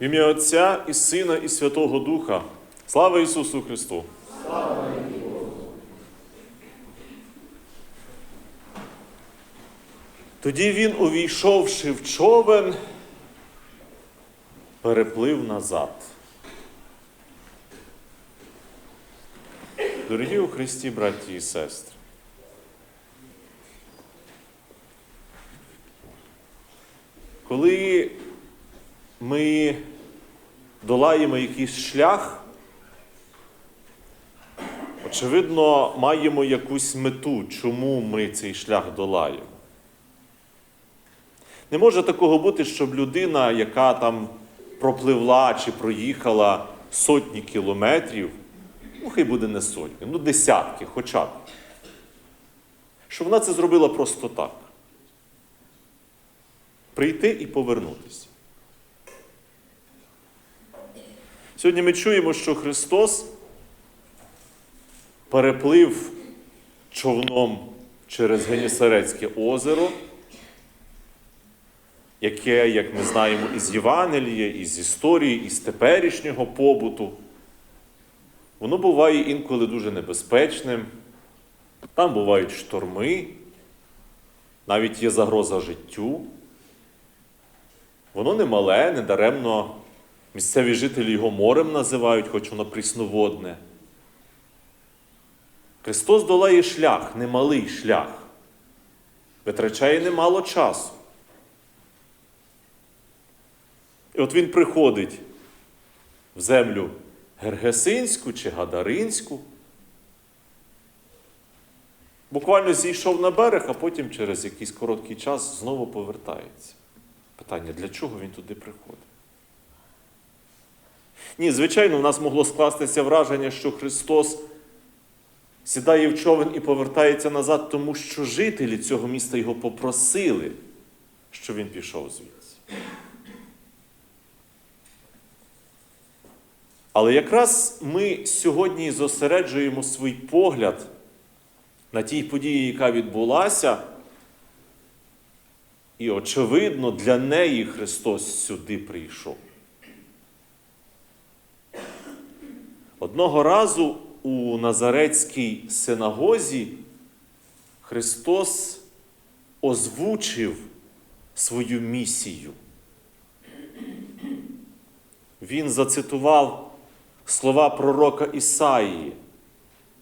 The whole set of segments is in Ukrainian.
В ім'я Отця і Сина, і Святого Духа. Слава Ісусу Христу! Тоді він, увійшовши в човен, переплив назад. Дорогі у Христі, браті і сестри, коли ми долаємо якийсь шлях, очевидно, маємо якусь мету, чому ми цей шлях долаємо. Не може такого бути, щоб людина, яка там пропливла чи проїхала сотні кілометрів, ну хай буде не сотні, ну десятки хоча б, щоб вона це зробила просто так. Прийти і повернутися. Сьогодні ми чуємо, що Христос переплив човном через Генісарецьке озеро, яке, як ми знаємо, із Євангелія, із історії, із теперішнього побуту, воно буває інколи дуже небезпечним. Там бувають шторми, навіть є загроза життю. Воно не мале, недаремно місцеві жителі його морем називають, хоч воно прісноводне. Христос долає шлях, немалий шлях, витрачає немало часу. І от він приходить в землю Гергесинську чи Гадаринську, буквально зійшов на берег, а потім через якийсь короткий час знову повертається. Питання, для чого він туди приходить? Ні, звичайно, в нас могло скластися враження, що Христос сідає в човен і повертається назад, тому що жителі цього міста його попросили, що він пішов звідси. Але якраз ми сьогодні зосереджуємо свій погляд на тій події, яка відбулася, і, очевидно, для неї Христос сюди прийшов. Одного разу у Назарецькій синагозі Христос озвучив свою місію. Він зацитував слова пророка Ісаїї,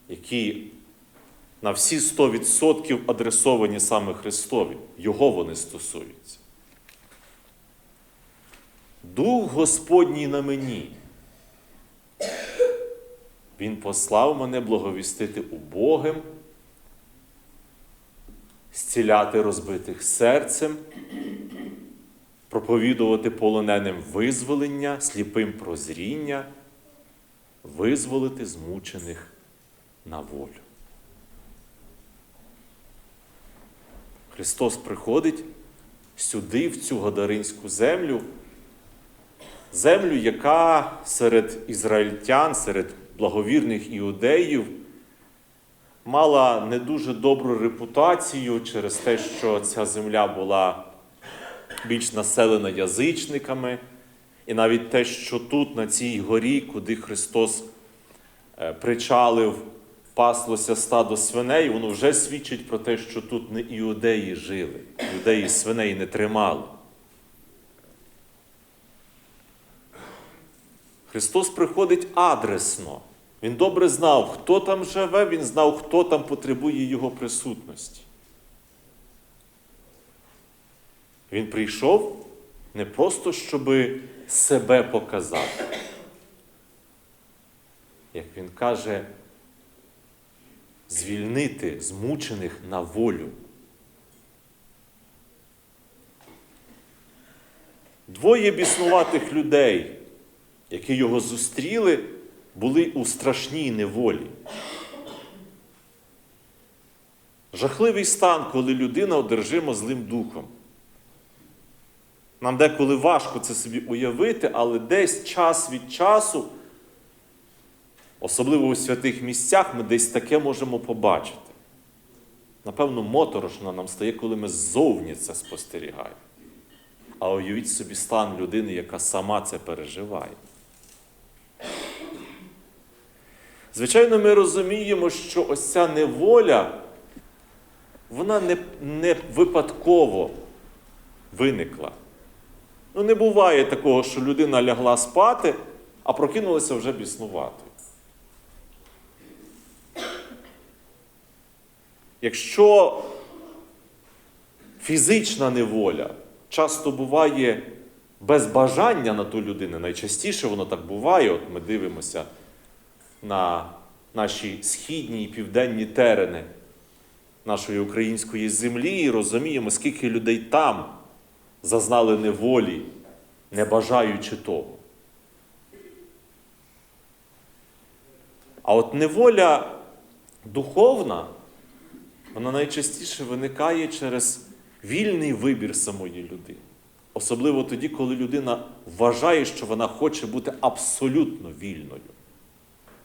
які на всі 100% адресовані саме Христові. Його вони стосуються. Дух Господній на мені. Він послав мене благовістити убогим, зціляти розбитих серцем, проповідувати полоненим визволення, сліпим прозріння, визволити змучених на волю. Христос приходить сюди, в цю Гадаринську землю, землю, яка серед ізраїльтян, серед благовірних іудеїв мала не дуже добру репутацію через те, що ця земля була більш населена язичниками, і навіть те, що тут, на цій горі, куди Христос е, причалив, паслося стадо свиней, воно вже свідчить про те, що тут не іудеї жили, іудеї свиней не тримали. Христос приходить адресно. Він добре знав, хто там живе, він знав, хто там потребує Його присутності. Він прийшов не просто, щоб себе показати. Як він каже, звільнити змучених на волю. Двоє біснуватих людей, які його зустріли, були у страшній неволі. Жахливий стан, коли людина одержима злим духом. Нам деколи важко це собі уявити, але десь час від часу, особливо у святих місцях, ми десь таке можемо побачити. Напевно, моторошно нам стає, коли ми ззовні це спостерігаємо. а уявіть собі стан людини, яка сама це переживає. Звичайно, ми розуміємо, що ось ця неволя, вона не, не випадково виникла. Ну, не буває такого, що людина лягла спати, а прокинулася вже біснувати. Якщо фізична неволя часто буває без бажання на ту людину, найчастіше воно так буває, от ми дивимося на наші східні і південні терени нашої української землі і розуміємо, скільки людей там зазнали неволі, не бажаючи того. А от неволя духовна, вона найчастіше виникає через вільний вибір самої людини. Особливо тоді, коли людина вважає, що вона хоче бути абсолютно вільною.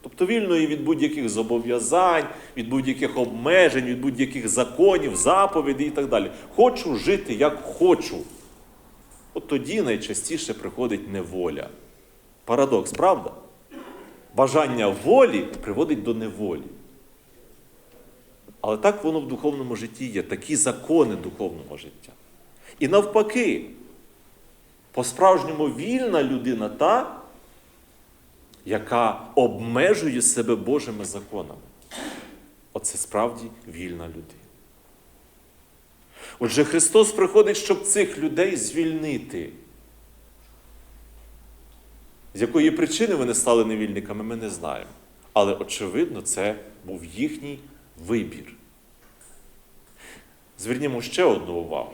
Тобто вільною від будь-яких зобов'язань, від будь-яких обмежень, від будь-яких законів, заповідей і так далі. Хочу жити як хочу. От тоді найчастіше приходить неволя. Парадокс, правда? Бажання волі приводить до неволі. Але так воно в духовному житті є, такі закони духовного життя. І навпаки, по-справжньому вільна людина та, яка обмежує себе Божими законами. Оце справді вільна людина. Отже, Христос приходить, щоб цих людей звільнити. З якої причини вони стали невільниками, ми не знаємо. Але, очевидно, це був їхній вибір. Звернімо ще одну увагу.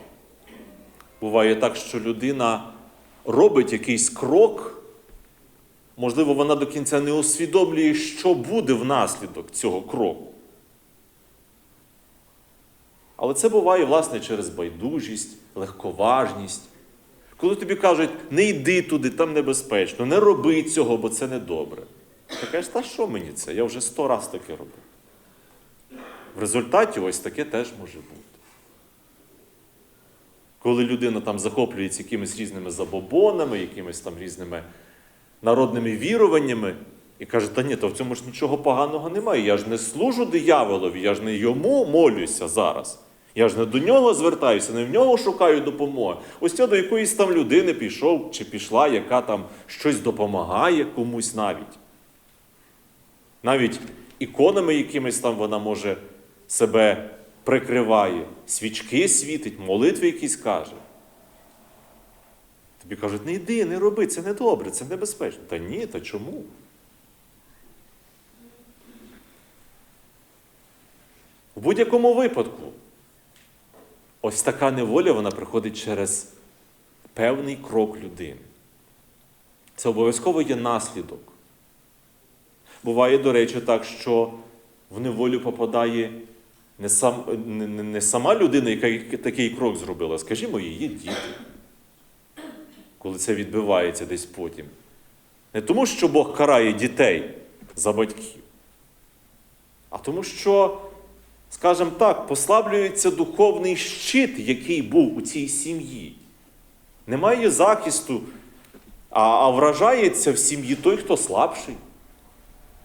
Буває так, що людина робить якийсь крок, можливо, вона до кінця не усвідомлює, що буде внаслідок цього кроку. Але це буває, власне, через байдужість, легковажність. Коли тобі кажуть, не йди туди, там небезпечно, не роби цього, бо це недобре. Ти кажеш, та що мені це? Я вже сто раз таке робив. В результаті ось таке теж може бути. Коли людина там захоплюється якимись різними забобонами, якимись там різними народними віруваннями, і каже, та ні, то в цьому ж нічого поганого немає. Я ж не служу дияволові, я ж не йому молюся зараз. Я ж не до нього звертаюся, не в нього шукаю допомоги. Ось я до якоїсь там людини пішов чи пішла, яка там щось допомагає комусь навіть. Навіть іконами якимись там вона може себе прикриває, свічки світить, молитви якісь каже. Тобі кажуть, не йди, не роби, це не добре, це небезпечно. Та ні, та чому? У будь-якому випадку, ось така неволя вона приходить через певний крок людини. Це обов'язково є наслідок. Буває, до речі, так, що в неволю попадає не, сам, не, не, не сама людина, яка такий крок зробила, скажімо, її діти. Коли це відбувається десь потім. Не тому, що Бог карає дітей за батьків, а тому, що, скажімо так, послаблюється духовний щит, який був у цій сім'ї. Немає захисту, а, а вражається в сім'ї той, хто слабший,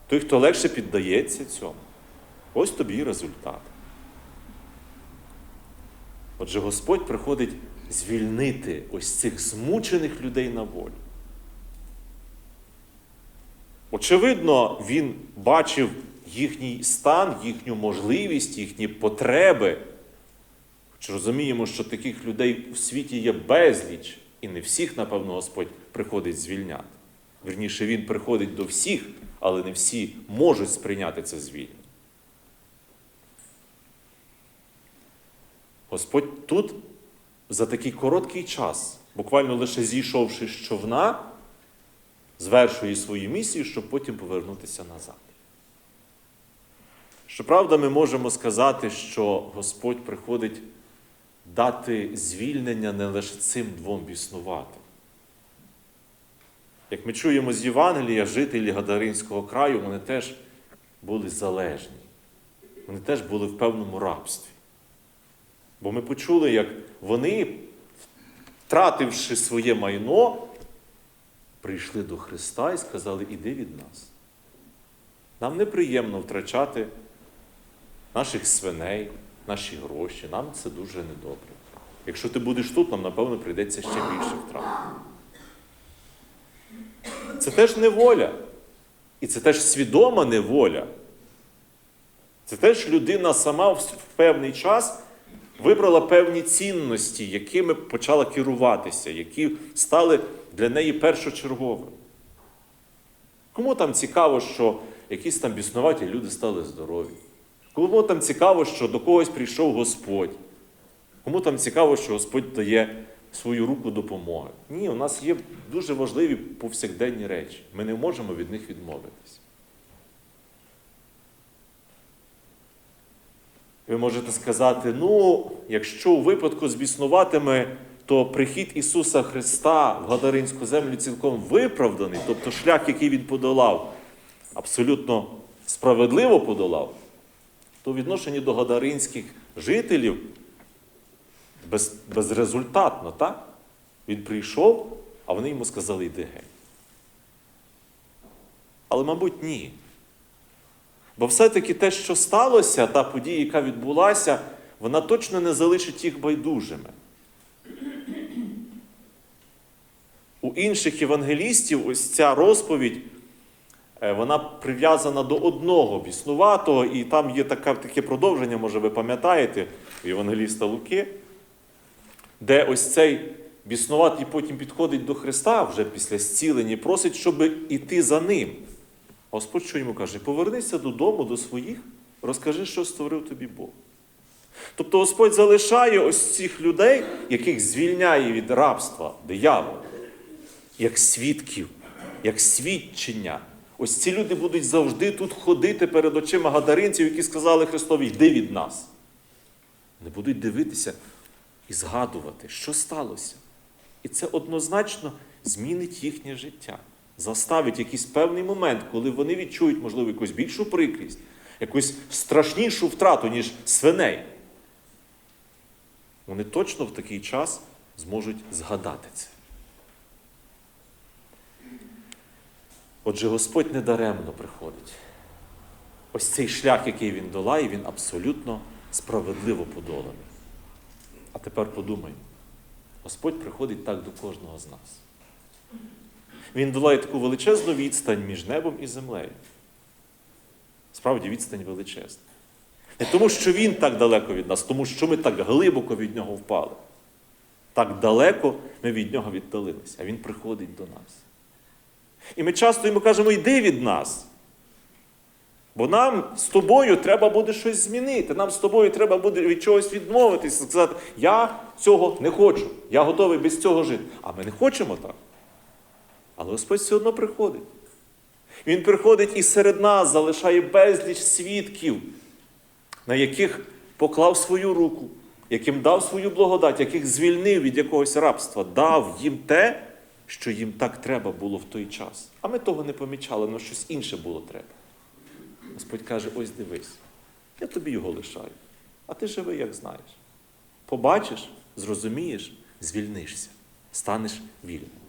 той, хто легше піддається цьому. Ось тобі і результат. Отже, Господь приходить звільнити ось цих змучених людей на волю. Очевидно, він бачив їхній стан, їхню можливість, їхні потреби. Хоч розуміємо, що таких людей в світі є безліч, і не всіх, напевно, Господь приходить звільняти. Вірніше, Він приходить до всіх, але не всі можуть сприйняти це звільнення. Господь тут за такий короткий час, буквально лише зійшовши з човна, звершує свою місію, щоб потім повернутися назад. Щоправда, ми можемо сказати, що Господь приходить дати звільнення не лише цим двом біснуватим. Як ми чуємо з Євангелія, жителі Гадаринського краю, вони теж були залежні. Вони теж були в певному рабстві. Бо ми почули, як вони втративши своє майно, прийшли до Христа і сказали, іди від нас. Нам неприємно втрачати наших свиней, наші гроші. Нам це дуже недобре. Якщо ти будеш тут, нам, напевно, прийдеться ще більше втрат. Це теж неволя. І це теж свідома неволя. Це теж людина сама в певний час вибрала певні цінності, якими почала керуватися, які стали для неї першочерговими. Кому там цікаво, що якісь там біснуваті люди стали здорові? Кому там цікаво, що до когось прийшов Господь? Кому там цікаво, що Господь дає свою руку допомоги? Ні, у нас є дуже важливі повсякденні речі. Ми не можемо від них відмовитись. Ви можете сказати, ну, якщо у випадку з то прихід Ісуса Христа в Гадаринську землю цілком виправданий, тобто шлях, який Він подолав, абсолютно справедливо подолав, то в відношенні до гадаринських жителів без, безрезультатно, так? Він прийшов, а вони йому сказали, йди геть. Але, мабуть, ні. Бо все-таки те, що сталося, та подія, яка відбулася, вона точно не залишить їх байдужими. У інших євангелістів ось ця розповідь, е, вона прив'язана до одного біснуватого, і там є така, таке продовження, може, ви пам'ятаєте, у Євангеліста Луки, де ось цей біснуватий потім підходить до Христа вже після зцілення просить, щоб іти за ним. Господь що йому каже: повернися додому до своїх, розкажи, що створив тобі Бог. Тобто Господь залишає ось цих людей, яких звільняє від рабства диявол, як свідків, як свідчення. Ось ці люди будуть завжди тут ходити перед очима гадаринців, які сказали Христові, йди від нас. Не будуть дивитися і згадувати, що сталося. І це однозначно змінить їхнє життя заставить якийсь певний момент, коли вони відчують, можливо, якусь більшу прикрість, якусь страшнішу втрату, ніж свиней. Вони точно в такий час зможуть згадати це. Отже, Господь недаремно приходить. Ось цей шлях, який він долає, він абсолютно справедливо подоланий. А тепер подумаємо, Господь приходить так до кожного з нас. Він долає таку величезну відстань між небом і землею. Справді, відстань величезна. Не тому, що він так далеко від нас, тому що ми так глибоко від нього впали. Так далеко ми від нього віддалилися, а він приходить до нас. І ми часто йому кажемо, йди від нас. Бо нам з тобою треба буде щось змінити. Нам з тобою треба буде від чогось відмовитися, сказати, я цього не хочу, я готовий без цього жити. А ми не хочемо так. Але Господь все одно приходить. Він приходить і серед нас залишає безліч свідків, на яких поклав свою руку, яким дав свою благодать, яких звільнив від якогось рабства, дав їм те, що їм так треба було в той час. А ми того не помічали, але щось інше було треба. Господь каже: ось дивись, я тобі його лишаю, а ти живи, як знаєш. Побачиш, зрозумієш, звільнишся, станеш вільним.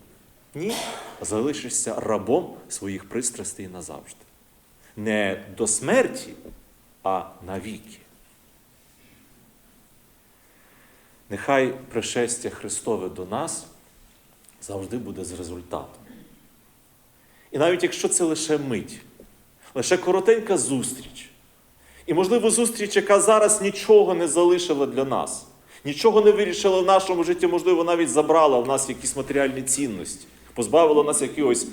Ні, залишишся рабом своїх пристрастей назавжди. Не до смерті, а навіки. Нехай пришестя Христове до нас завжди буде з результатом. І навіть якщо це лише мить, лише коротенька зустріч, і, можливо, зустріч, яка зараз нічого не залишила для нас, нічого не вирішила в нашому житті, можливо, навіть забрала в нас якісь матеріальні цінності позбавило нас якихось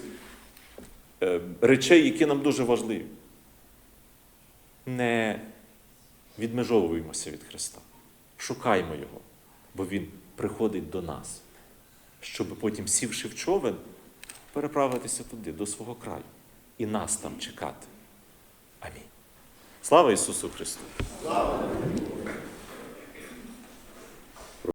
е, речей, які нам дуже важливі. Не відмежовуємося від Христа. Шукаймо Його, бо Він приходить до нас, щоб потім, сівши в човен, переправитися туди, до свого краю, і нас там чекати. Амінь. Слава Ісусу Христу! Слава!